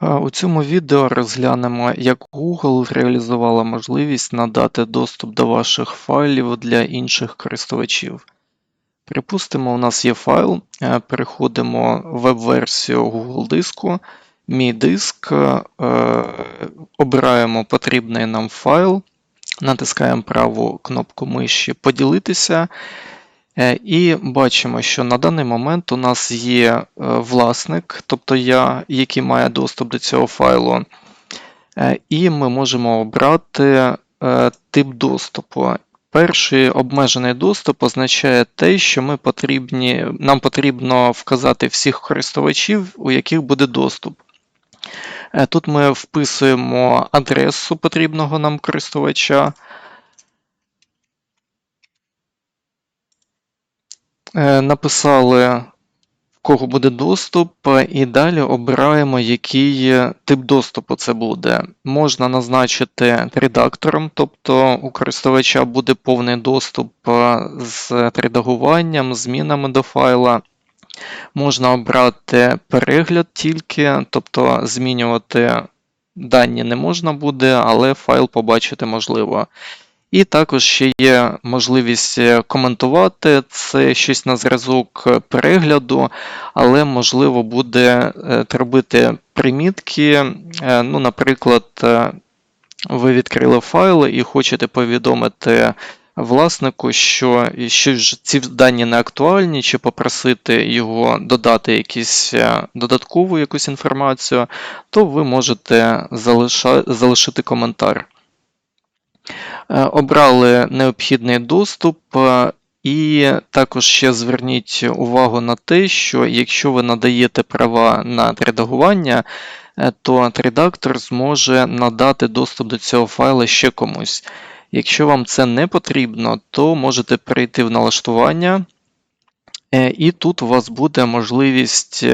У цьому відео розглянемо, як Google реалізувала можливість надати доступ до ваших файлів для інших користувачів. Припустимо, у нас є файл, е, переходимо в веб-версію Google диску, мій диск, е, обираємо потрібний нам файл, натискаємо праву кнопку миші Поділитися. Е, і бачимо, що на даний момент у нас є е, власник, тобто я, який має доступ до цього файлу, е, і ми можемо обрати тип доступу. Перший обмежений доступ означає те, що ми потрібні, нам потрібно вказати всіх користувачів, у яких буде доступ. Тут ми вписуємо адресу потрібного нам користувача. Написали, в кого буде доступ, і далі обираємо, який тип доступу це буде. Можна назначити редактором, тобто у користувача буде повний доступ е, з редагуванням, змінами до файла. Можна обрати перегляд тільки, тобто змінювати дані не можна буде, але файл побачити можливо. І також ще є можливість е, коментувати це щось на зразок перегляду, але можливо буде е, робити примітки. Е, ну, Наприклад, ви відкрили файл і хочете повідомити власнику, що що ці дані не актуальні, чи попросити його додати якісь додаткову якусь інформацію, то ви можете залишити коментар. Е, обрали необхідний доступ, е, і також ще зверніть увагу на те, що якщо ви надаєте права на редагування, е, то редактор зможе надати доступ до цього файла ще комусь. Якщо вам це не потрібно, то можете перейти в налаштування, і тут у вас буде можливість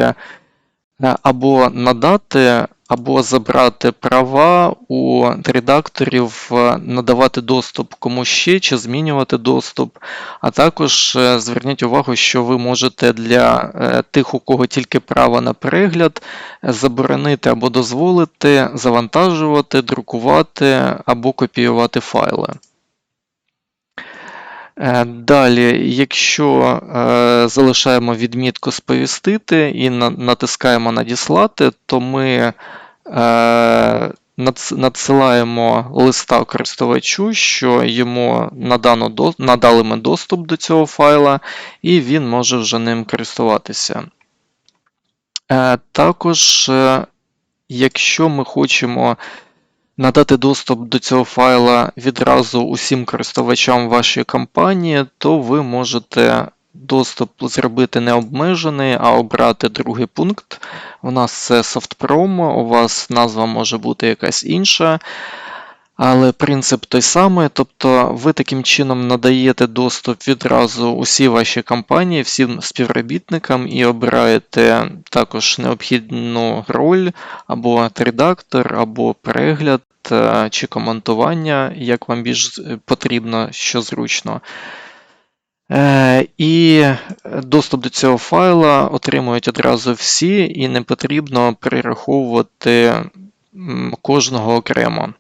або надати або забрати права у редакторів, е, надавати доступ комусь ще чи змінювати доступ. А також е, зверніть увагу, що ви можете для е, тих, у кого тільки право на перегляд, заборонити або дозволити завантажувати, друкувати або копіювати файли. Далі, якщо залишаємо відмітку сповістити і натискаємо надіслати, то ми Е, надсилаємо листа користувачу, що йому надано, надали ми доступ до цього файла, і він може вже ним користуватися. Е, також, е, якщо ми хочемо надати доступ до цього файла відразу усім користувачам вашої компанії, то ви можете доступ зробити не обмежений, а обрати другий пункт. У нас це SoftProm, у вас назва може бути якась інша. Але принцип той самий, тобто ви таким чином надаєте доступ відразу усій вашій компанії, всім співробітникам і обираєте також необхідну роль або редактор, або перегляд е, чи коментування, як вам більш потрібно, що зручно. Е, і доступ до цього файла отримують одразу всі, і не потрібно перераховувати кожного окремо.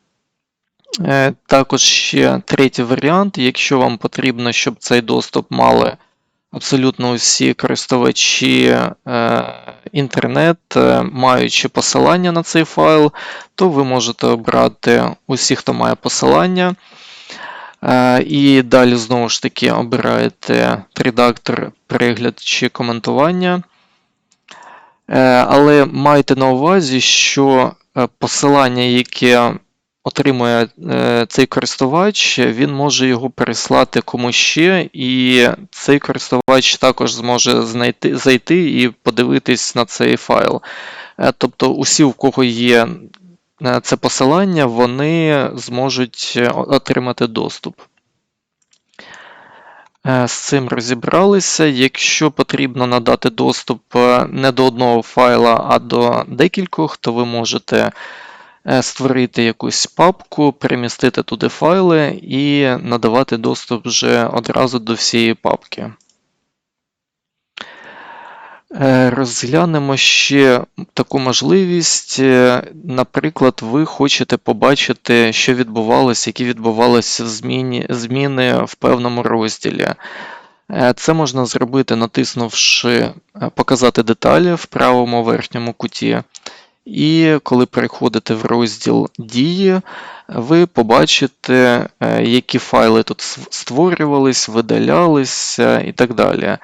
Е, також ще третій варіант, якщо вам потрібно, щоб цей доступ мали абсолютно усі користувачі е, інтернет, маючи посилання на цей файл, то ви можете обрати усі, хто має посилання. Е, і далі знову ж таки обираєте редактор, перегляд чи коментування. Е, але майте на увазі, що е, посилання, яке отримує цей користувач, він може його переслати комусь ще, і цей користувач також зможе знайти, зайти і подивитись на цей файл. Тобто, усі, у кого є Е, це посилання, вони зможуть е, отримати доступ. Е, з цим розібралися. Якщо потрібно надати доступ не до одного файла, а до декількох, то ви можете створити якусь папку, перемістити туди файли і надавати доступ вже одразу до всієї папки. Е, Розглянемо ще таку можливість. Е, Наприклад, ви хочете побачити, що відбувалося, які відбувалися зміни, в певному розділі. Е, Це можна зробити, натиснувши е, Показати деталі в правому верхньому куті. І коли переходите в розділ Дії, ви побачите, е, які файли тут створювались, видалялися і так далі.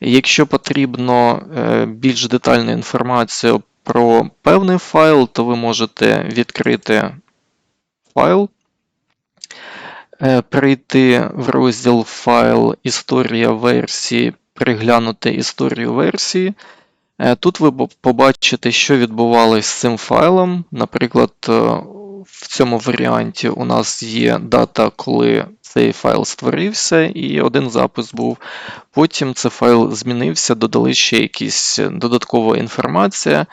Якщо потрібно е, більш детальну інформацію про певний файл, то ви можете відкрити файл, е, перейти в розділ Файл Історія версії, переглянути історію версії. Е, Тут ви побачите, що відбувалось з цим файлом. Наприклад, е, в цьому варіанті у нас є дата, коли цей файл створився, і один запис був. Потім цей файл змінився, додали ще якісь е, додаткова інформація.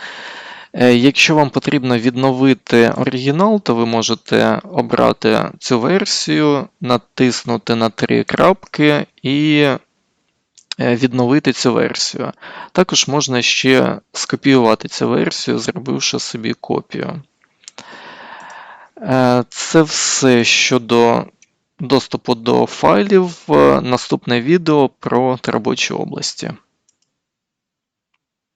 Якщо вам потрібно відновити оригінал, то ви можете обрати цю версію, натиснути на три крапки і відновити цю версію. Також можна ще скопіювати цю версію, зробивши собі копію. Е, Це все щодо доступу до файлів. Е, Наступне відео про робочі області.